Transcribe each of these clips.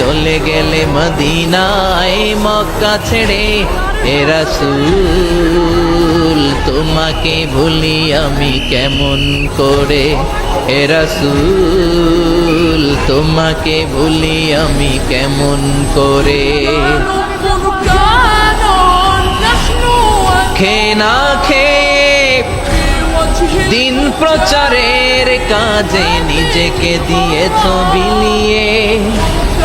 চলে গেলে মদিনায় মক্কা ছেড়ে এ রাসূল, তোমাকে ভুলি আমি কেমন করে? এ রাসূল, তোমাকে ভুলি আমি কেমন করে? খে না খেয়ে দিন প্রচারের কাজে নিজেকে দিয়েছ বিলিয়ে।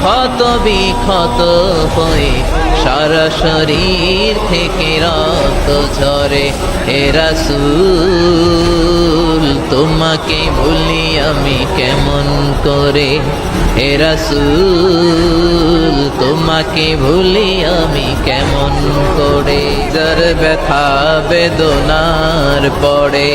ক্ষত বিক্ষত হয়ে সারা শরীর থেকে রক্ত ঝরে। হে রাসূল, তোমাকে ভুলি আমি কেমন করে? হে রাসূল, তোমাকে ভুলি আমি কেমন করে? যার ব্যথা বেদনার পড়ে।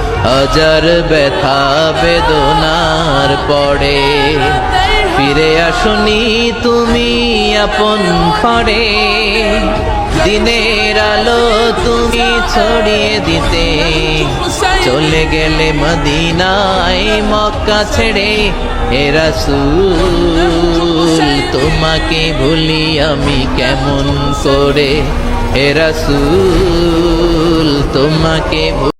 হাজার ব্যথা বেদনার পড়ে। ফিরে আসনি তুমি আপন ঘরে। দিনের আলো তুমি ছড়িয়ে দিতে। চলে গেলে মদিনায় মক্কা ছেড়ে রাসূল, তোমাকে ভুলি আমি কেমন করে? রাসূল, তোমাকে ভুলি